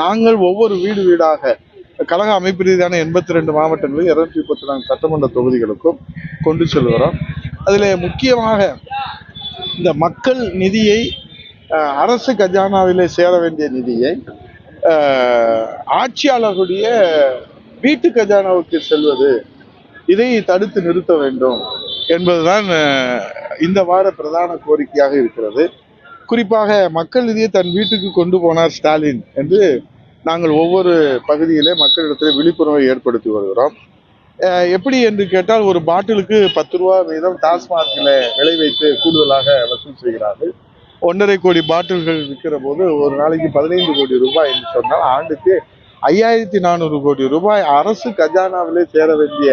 நாங்கள் ஒவ்வொரு வீடு வீடாக கழக அமைப்பு ரீதியான எண்பத்தி ரெண்டு மாவட்டங்களில் இருநூத்தி முப்பத்தி நான்கு சட்டமன்ற தொகுதிகளுக்கும் கொண்டு செல்கிறோம். அதில் முக்கியமாக இந்த மக்கள் நிதியை அரசு கஜானாவிலே சேர வேண்டிய நிதியை ஆட்சியாளர்களுடைய வீட்டு கஜானாவுக்கு செல்வது இதை தடுத்து நிறுத்த வேண்டும் என்பதுதான் இந்த வார பிரதான கோரிக்கையாக இருக்கிறது. குறிப்பாக மக்கள் நிதியை தன் வீட்டுக்கு கொண்டு போனார் ஸ்டாலின் என்று நாங்கள் ஒவ்வொரு பகுதியிலே மக்களிடத்தில் விழிப்புணர்வை ஏற்படுத்தி வருகிறோம். எப்படி என்று கேட்டால் ஒரு பாட்டிலுக்கு பத்து ரூபா வீதம் டாஸ்மாகில் விலை வைத்து கூடுதலாக வசூல் செய்கிறார்கள். ஒன்றரை கோடி பாட்டில்கள் விற்கிற போது ஒரு நாளைக்கு பதினைந்து கோடி ரூபாய் என்று சொன்னால் ஆண்டுக்கு ஐயாயிரத்தி நானூறு கோடி ரூபாய். அரசு கஜானாவிலே சேர வேண்டிய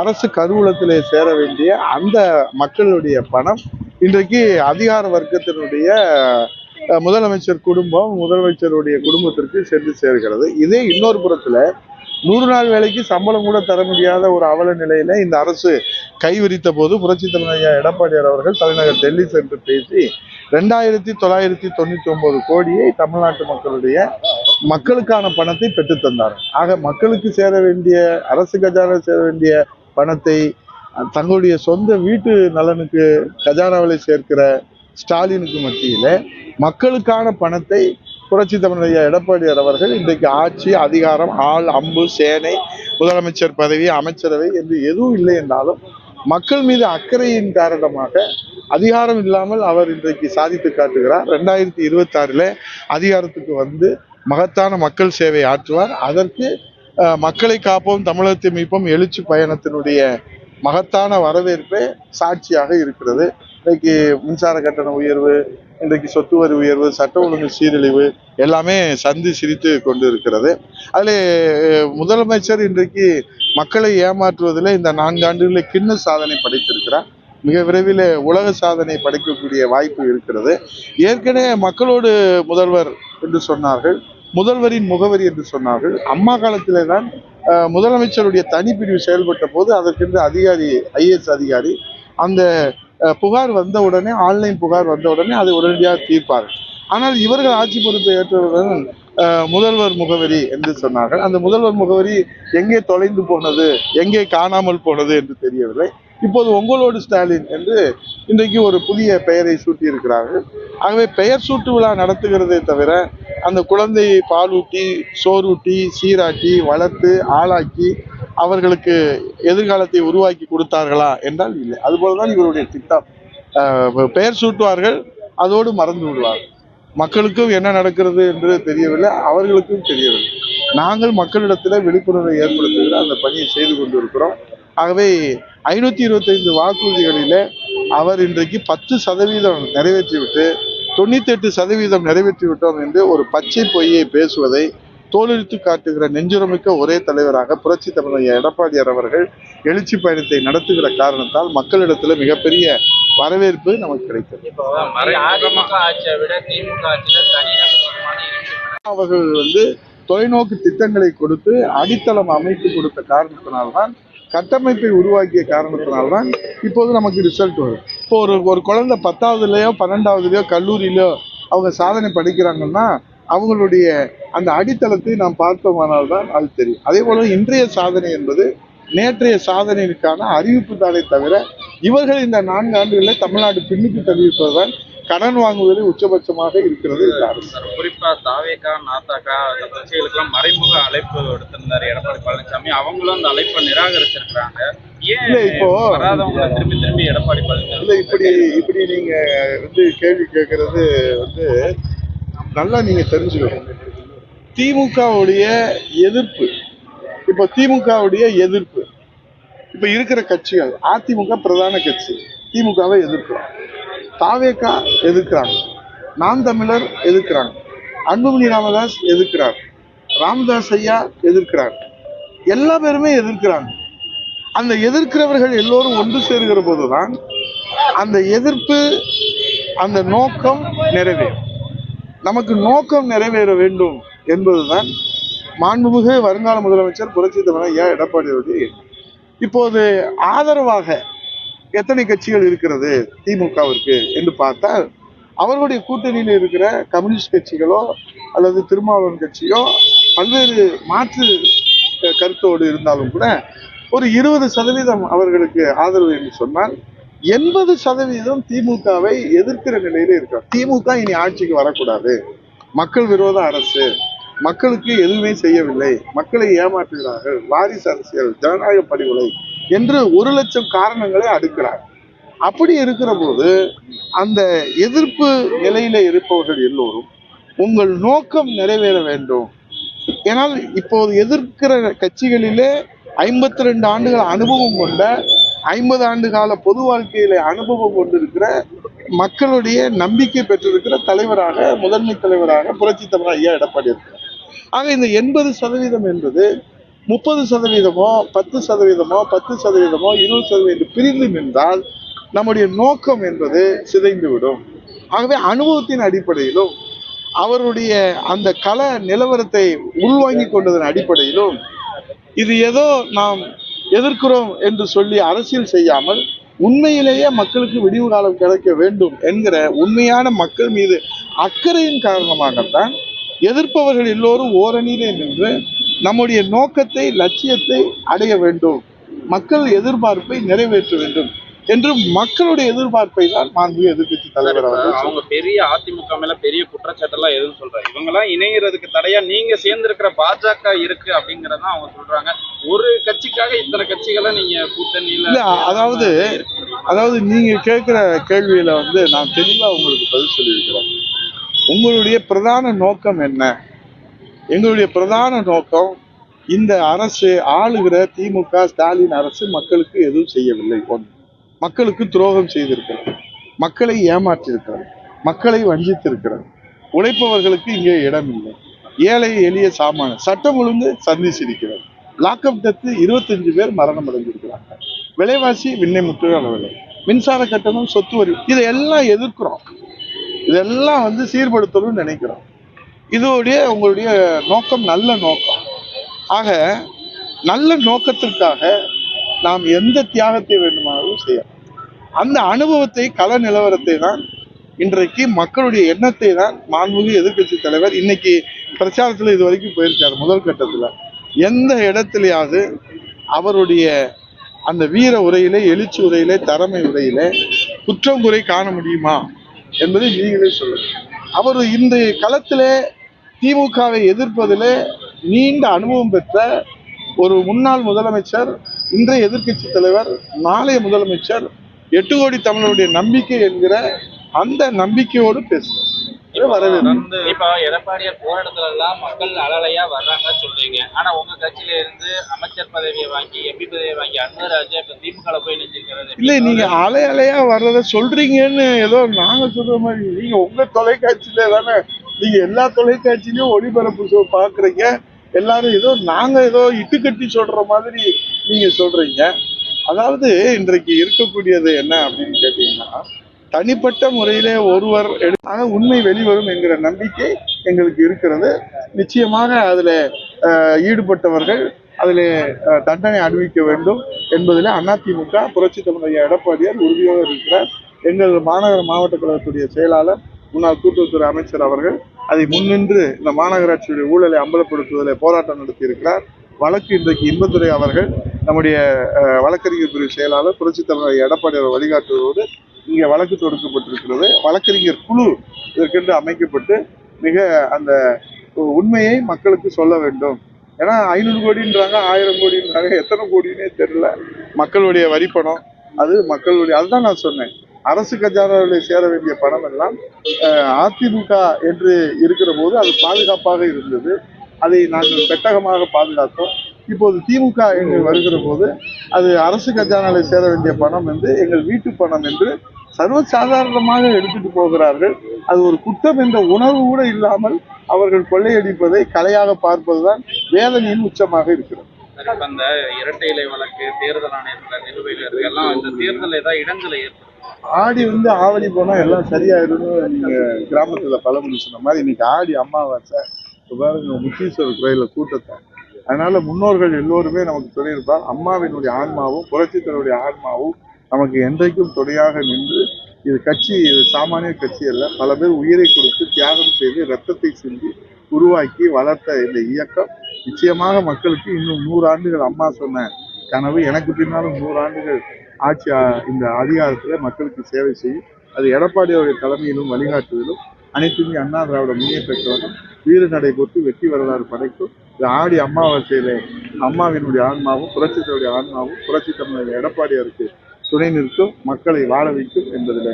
அரசு கருவூலத்திலே சேர வேண்டிய அந்த மக்களுடைய பணம் இன்றைக்கு அதிகார வர்க்கத்தினுடைய முதலமைச்சர் குடும்பம் முதலமைச்சருடைய குடும்பத்திற்கு சென்று சேர்கிறது. இதே இன்னொரு புறத்துல நூறு நாள் வேலைக்கு சம்பளம் கூட தர முடியாத ஒரு அவல நிலையில இந்த அரசு கைவிரித்த போது புரட்சி தலைவர் ஐயா எடப்பாடியார் அவர்கள் தலைநகர் டெல்லி சென்று பேசி ரெண்டாயிரத்தி தொள்ளாயிரத்தி தொண்ணூத்தி ஒன்பது கோடியை தமிழ்நாட்டு மக்களுடைய மக்களுக்கான பணத்தை பெற்றுத்தந்தார் ஆக மக்களுக்கு சேர வேண்டிய அரசு கஜான சேர வேண்டிய பணத்தை தங்களுடைய சொந்த வீட்டு நலனுக்கு கஜானாவில் சேர்க்கிற ஸ்டாலினுக்கு மத்தியில் மக்களுக்கான பணத்தை புரட்சி தமிழர் ஐயா எடப்பாடியார் அவர்கள் இன்றைக்கு ஆட்சி அதிகாரம் ஆள் அம்பு சேனை முதலமைச்சர் பதவி அமைச்சரவை என்று எதுவும் இல்லை என்றாலும் மக்கள் மீது அக்கறையின் காரணமாக அதிகாரம் இல்லாமல் அவர் இன்றைக்கு சாதித்து காட்டுகிறார். ரெண்டாயிரத்தி இருபத்தி அதிகாரத்துக்கு வந்து மகத்தான மக்கள் சேவை ஆற்றுவார். அதற்கு மக்களை காப்போம் தமிழகத்தை மீட்போம் எழுச்சி பயணத்தினுடைய மகத்தான வரவேற்பே சாட்சியாக இருக்கிறது. இன்றைக்கு மின்சார கட்டண உயர்வு இன்றைக்கு சொத்து வரி உயர்வு சட்ட ஒழுங்கு சீரழிவு எல்லாமே சந்தி சிரித்து கொண்டு இருக்கிறது அதில் முதலமைச்சர் இன்றைக்கு மக்களை ஏமாற்றுவதில் இந்த நான்காண்டுகளில் கிண்ண சாதனை படைத்திருக்கிறார். மிக விரைவில் உலக சாதனை படைக்கக்கூடிய வாய்ப்பு இருக்கிறது. ஏற்கனவே மக்களோடு முதல்வர் என்று சொன்னார்கள். முதல்வரின் முகவரி என்று சொன்னார்கள். அம்மா காலத்திலே தான் முதலமைச்சருடைய தனிப்பிரிவு செயல்பட்ட போது அதற்கென்று அதிகாரி ஐஏஎஸ் அதிகாரி அந்த புகார் வந்த உடனே ஆன்லைன் புகார் வந்த உடனே அதை உடனடியாக தீர்ப்பார்கள் ஆனால் இவர்கள் ஆட்சி பொறுப்பை ஏற்றவுடன் முதல்வர் முகவரி என்று சொன்னார்கள். அந்த முதல்வர் முகவரி எங்கே தொலைந்து போனது எங்கே காணாமல் போனது என்று தெரியவில்லை. இப்போது உங்களோடு ஸ்டாலின் என்று இன்றைக்கு ஒரு புதிய பெயரை சூட்டி இருக்கிறார்கள் ஆகவே பெயர் சூட்டு விழா நடத்துகிறதே தவிர அந்த குழந்தையை பாலூட்டி சோறூட்டி சீராட்டி வளர்த்து ஆளாக்கி அவர்களுக்கு எதிர்காலத்தை உருவாக்கி கொடுத்தார்களா என்றால் இல்லை. அதுபோலதான் இவருடைய திட்டம். பெயர் சூட்டுவார்கள் அதோடு மறந்து விடுவார்கள். மக்களுக்கும் என்ன நடக்கிறது என்று தெரியவில்லை அவர்களுக்கும் தெரியவில்லை. நாங்கள் மக்களிடத்தில் விழிப்புணர்வை ஏற்படுத்துகிற அந்த பணியை செய்து கொண்டிருக்கிறோம். ஆகவே ஐநூற்றி இருபத்தைந்து வாக்குறுதிகளில் அவர் இன்றைக்கு பத்து சதவீதம் நிறைவேற்றிவிட்டு தொண்ணூத்தி எட்டு சதவீதம் நிறைவேற்றிவிட்டோம் என்று ஒரு பச்சை பொய்யை பேசுவதை தோலுரித்து காட்டுகிற நெஞ்சுரமிக்க ஒரே தலைவராக புரட்சி தமிழர் எடப்பாடியார் அவர்கள் எழுச்சி பயணத்தை நடத்துகிற காரணத்தால் மக்களிடத்துல மிகப்பெரிய வரவேற்பு நமக்கு கிடைத்தது. அவர்கள் வந்து தொலைநோக்கு திட்டங்களை கொடுத்து அடித்தளம் அமைத்து கொடுத்த காரணத்தினால்தான் கட்டமைப்பை உருவாக்கிய காரணத்தினால்தான் இப்போது நமக்கு ரிசல்ட் வரும். இப்போ ஒரு ஒரு குழந்தை பத்தாவதுலேயோ பன்னெண்டாவதுலேயோ கல்லூரியிலோ அவங்க சாதனை படிக்கிறாங்கன்னா அவங்களுடைய அந்த அடித்தளத்தை நாம் பார்த்தோமானால் தான் அது தெரியும். அதே போல இன்றைய சாதனை என்பது நேற்றைய சாதனைக்கான அறிவிப்பு தானே தவிர இவர்கள் இந்த நான்கு ஆண்டுகளில் தமிழ்நாடு பின்னுக்கு தள்ளியிருப்பதுதான் கடன் வாங்குவதில் உச்சபட்சமாக இருக்கிறது இந்த அரசு குறிப்பா தாவேகா நாத்தாக்கா அந்த கட்சிகளுக்கெல்லாம் மறைமுக அழைப்பு விடுத்திருந்தாரு எடப்பாடி பழனிசாமி. அவங்களும் அந்த அழைப்பை நிராகரிச்சிருக்கிறாங்க. இல்ல, இப்போ- திரும்பி திரும்பி எடப்பாடி பழனிசாமி இல்ல இப்படி இப்படி நீங்க வந்து கேள்வி கேட்கறது வந்து நல்லா நீங்க தெரிஞ்சுக்கணும். திமுகவுடைய எதிர்ப்பு இப்போ திமுகவுடைய எதிர்ப்பு. இப்ப இருக்கிற கட்சிகள் அதிமுக பிரதான கட்சி திமுகவை எதிர்க்கிறோம் தாவேகா எதிர்க்கிறாங்க நாம் தமிழர் எதிர்க்கிறாங்க அன்புமணி ராமதாஸ் எதிர்க்கிறார். ராமதாஸ் ஐயா எதிர்க்கிறார். எல்லா பேருமே எதிர்க்கிறாங்க. அந்த எதிர்க்கிறவர்கள் எல்லோரும் ஒன்று சேருகிற போதுதான் அந்த எதிர்ப்பு அந்த நோக்கம் நிறைவேறும். நமக்கு நோக்கம் நிறைவேற வேண்டும் என்பதுதான் மாண்புமிகு வருங்கால முதலமைச்சர் புரட்சி தமிழர் ஐயா எடப்பாடியுடைய இப்போது ஆதரவாக எத்தனை கட்சிகள் இருக்கிறது திமுகவிற்கு என்று பார்த்தால் அவர்களுடைய கூட்டணியில் இருக்கிற கம்யூனிஸ்ட் கட்சிகளோ அல்லது திருமாவளவன் கட்சியோ பல்வேறு மாற்று கருத்தோடு இருந்தாலும் கூட ஒரு இருபது சதவீதம் அவர்களுக்கு ஆதரவு என்று சொன்னால் எண்பது சதவீதம் திமுகவை எதிர்க்கிற நிலையில இருக்கிறார். திமுக இனி ஆட்சிக்கு வரக்கூடாது. மக்கள் விரோத அரசு மக்களுக்கு எதுவுமே செய்யவில்லை. மக்களை ஏமாற்றுகிறார்கள். வாரிசு அரசியல் ஜனநாயக படுகொலை என்று ஒரு லட்சம் காரணங்களை அடுக்கிறார். அப்படி இருக்கிற போது அந்த எதிர்ப்பு நிலையில இருப்பவர்கள் எல்லோரும் உங்கள் நோக்கம் நிறைவேற வேண்டும். ஏனால் இப்போது எதிர்க்கிற கட்சிகளிலே ஐம்பத்தி ரெண்டு ஆண்டுகள் அனுபவம் கொண்ட ஐம்பது ஆண்டு கால பொது வாழ்க்கையில அனுபவம் கொண்டிருக்கிற மக்களுடைய நம்பிக்கை பெற்றிருக்கிற தலைவராக முதன்மை தலைவராக புரட்சி தலைவர் ஐயா எடப்பாடி இருக்கிறார் ஆக இந்த எண்பது சதவீதம் என்பது முப்பது சதவீதமோ பத்து சதவீதமோ பத்து சதவீதமோ இருபது சதவீதம் பிரிந்து நின்றால் நம்முடைய நோக்கம் என்பது சிதைந்துவிடும். ஆகவே அனுபவத்தின் அடிப்படையிலும் அவருடைய அந்த கல நிலவரத்தை உள்வாங்கி கொண்டதன் அடிப்படையிலும் இது ஏதோ நாம் எதிர்க்கிறோம் என்று சொல்லி அரசியல் செய்யாமல் உண்மையிலேயே மக்களுக்கு விடிவு காலம் கிடைக்க வேண்டும் என்கிற உண்மையான மக்கள் மீது அக்கறையின் காரணமாகத்தான் எதிர்ப்பவர்கள் எல்லோரும் ஓரணியிலே நின்று நம்முடைய நோக்கத்தை லட்சியத்தை அடைய வேண்டும் மக்கள் எதிர்பார்ப்பை நிறைவேற்ற வேண்டும் என்று மக்களுடைய எதிர்பார்ப்பை தான் மாண்பு எதிர்க்கட்சி தலைவர் அவங்க. பெரிய அதிமுக மேல பெரிய குற்றச்சாட்டெல்லாம் எதுவும் சொல்றாங்க இவங்க எல்லாம் இணையறதுக்கு தடையா நீங்க சேர்ந்திருக்கிற பாஜக இருக்கு அப்படிங்கறத அவங்க சொல்றாங்க ஒரு கட்சிக்காக இத்தனை கட்சிகளை நீங்க கூட்டணியில அதாவது? அதாவது நீங்க கேட்கிற கேள்வியில வந்து நான் தெளிவா உங்களுக்கு பதில் சொல்லியிருக்கிறேன் உங்களுடைய பிரதான நோக்கம் என்ன எங்களுடைய பிரதான நோக்கம் இந்த அரசு ஆளுகிற திமுக ஸ்டாலின் அரசு மக்களுக்கு எதுவும் செய்யவில்லை. ஒன்று மக்களுக்கு துரோகம் செய்திருக்கிறது. மக்களை ஏமாற்றியிருக்கிறது. மக்களை வஞ்சித்திருக்கிறது. உழைப்பவர்களுக்கு இங்கே இடம் இல்லை. ஏழை எளிய சாமான சட்டம் ஒழுங்கு சந்திச்சிருக்கிறது. லாக்அப் டெத்து இருபத்தஞ்சு பேர் மரணம் அடைஞ்சிருக்கிறாங்க விலைவாசி விண்ணை முற்று மின்சார கட்டணம் சொத்து வரி இதையெல்லாம் எதிர்க்கிறோம். இதெல்லாம் வந்து சீர்படுத்தணும்னு நினைக்கிறோம். இதோடைய உங்களுடைய நோக்கம் நல்ல நோக்கம். ஆக நல்ல நோக்கத்திற்காக நாம் எந்த தியாகத்தை வேண்டுமானாலும் செய்யலாம். அந்த அனுபவத்தை கல நிலவரத்தை தான் இன்றைக்கு மக்களுடைய எண்ணத்தை தான் மாண்புமிகு எதிர்க்கட்சி தலைவர் இன்னைக்கு பிரச்சாரத்தில் இது வரைக்கும் போயிருக்காரு முதல் கட்டத்தில். எந்த இடத்துலையாவது அவருடைய அந்த வீர உரையிலே எழுச்சி உரையிலே திறமை உரையிலே குற்றம் குறை காண முடியுமா என்பதை நீங்களே சொல்லுங்கள் அவர் இந்த களத்திலே திமுகவை எதிர்ப்பதிலே நீண்ட அனுபவம் பெற்ற ஒரு முன்னாள் முதலமைச்சர் இன்றைய எதிர்க்கட்சி தலைவர் நாளைய முதலமைச்சர் எட்டு கோடி தமிழருடைய நம்பிக்கை என்கிற அந்த நம்பிக்கையோடு பேசுகிறார். தொடர்ந்து இப்போ எடப்பாடியார் போராட்டத்துல எல்லாம் மக்கள் அலலையா வர்றாங்க சொல்றீங்க. ஆனா உங்க கட்சியில இருந்து அமைச்சர் பதவியை வாங்கி எம்பி பதவியை வாங்கி அன்பராஜா இப்ப திமுக போய் நினைச்சிருக்கிறது இல்ல நீங்க அலை அலையா வர்றத சொல்றீங்கன்னு ஏதோ நாங்க சொல்ற மாதிரி நீங்க உங்க தொலைக்காட்சியில தானே நீங்க எல்லா தொலைக்காட்சியிலயும் ஒளிபரப்பு பாக்குறீங்க. எல்லாரும் ஏதோ நாங்க ஏதோ இட்டுக்கட்டி சொல்ற மாதிரி நீங்க சொல்றீங்க. அதாவது இன்றைக்கு இருக்கக்கூடியது என்ன அப்படின்னு கேட்டீங்கன்னா தனிப்பட்ட முறையிலே ஒருவர் எடு- உண்மை வெளிவரும் என்கிற நம்பிக்கை எங்களுக்கு இருக்கிறது. நிச்சயமாக அதில் ஈடுபட்டவர்கள் அதில் தண்டனை அனுபவிக்க வேண்டும் என்பதில் அதிமுக புரட்சி தமிழக எடப்பாடியார் உறுதியாக இருக்கிறார். எங்கள் மாநகர மாவட்ட கழகத்துடைய செயலாளர் முன்னாள் கூட்டுறவுத்துறை அமைச்சர் அவர்கள் அதை முன்னின்று இந்த மாநகராட்சியுடைய ஊழலை அம்பலப்படுத்துவதில் போராட்டம் நடத்தியிருக்கிறார். வழக்கு இன்றைக்கு இன்பத்துறை அவர்கள் நம்முடைய வழக்கறிஞர் பிரிவு செயலாளர் புரட்சி எடப்பாடி அவர் வழிகாட்டுவதோடு இங்கே வழக்கு தொடுக்கப்பட்டிருக்கிறது. வழக்கறிஞர் குழு இதற்கென்று அமைக்கப்பட்டு மிக அந்த உண்மையை மக்களுக்கு சொல்ல வேண்டும். ஏன்னா ஐநூறு கோடின்றாங்க ஆயிரம் கோடின்றாங்க எத்தனை கோடின்னே தெரியல. மக்களுடைய வரிப்பணம் அது மக்களுடைய அதுதான் நான் சொன்னேன். அரசு கஜானாவில் சேர வேண்டிய பணம் எல்லாம் அதிமுக என்று இருக்கிற போது அது பாதுகாப்பாக இருந்தது. அதை நாங்கள் பெட்டகமாக பாதுகாத்தோம். இப்போது திமுக என்று வருகிற போது அது அரசு கஜானாவில் சேர வேண்டிய பணம் வந்து எங்கள் வீட்டு பணம் என்று சர்வசாதாரணமாக எடுத்துட்டு போகிறார்கள். அது ஒரு குற்றம் என்ற உணர்வு கூட இல்லாமல் அவர்கள் கொள்ளையடிப்பதை கலையாக பார்ப்பதுதான் வேதனையின் உச்சமாக இருக்கிறது. இந்த இரட்டை இலை வழக்கு தேர்தல் ஆணையத்துல நிலுவையில் எல்லாம் இந்த தேர்தல் ஏதாவது இடங்களை ஆடி வந்து ஆவணி போனா எல்லாம் சரியாயிடும் நீங்க கிராமத்துல பழமொழி சொன்ன மாதிரி இன்னைக்கு ஆடி அமாவாசை. இப்ப பாருங்க முத்தீஸ்வரர் கோயில கூட்டத்தை. அதனால முன்னோர்கள் எல்லோருமே நமக்கு சொல்லியிருப்பார் அம்மாவினுடைய ஆன்மாவும் புரட்சித்தருடைய ஆன்மாவும் நமக்கு என்றைக்கும் துணையாக நின்று இது கட்சி இது சாமானிய கட்சி அல்ல பல பேர் உயிரை கொடுத்து தியாகம் செய்து ரத்தத்தை சிந்தி உருவாக்கி வளர்த்த இந்த இயக்கம் நிச்சயமாக மக்களுக்கு இன்னும் நூறு ஆண்டுகள் அம்மா சொன்ன கனவு எனக்கு பின்னாலும் நூறு ஆண்டுகள் ஆட்சி இந்த அதிகாரத்தில் மக்களுக்கு சேவை செய்யும். அது எடப்பாடி அவருடைய தலைமையிலும் வழிகாட்டுதலும் அனைத்துமே அண்ணா திராவிட முன்னேற்ற கழகம் நடை போட்டு வெற்றி வரலாறு படைக்கும். இது ஆடி அமாவாசையில அம்மாவினுடைய ஆன்மாவும் புரட்சித்தருடைய ஆன்மாவும் புரட்சி தமிழர் எடப்பாடியாருக்கு துணை நிற்கும் மக்களை வாழ வைக்கும் என்பதுல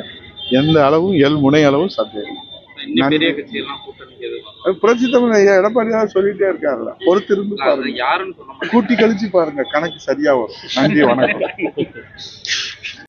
எந்த அளவும் எல் முனை அளவும் அது புரட்சி தமிழ் ஐயா எடப்பாடியார் சொல்லிட்டே இருக்காருல்ல. பொறுத்திருந்து பாருங்க. கூட்டி கழிச்சு பாருங்க. கணக்கு சரியா வரும். நன்றி வணக்கம்.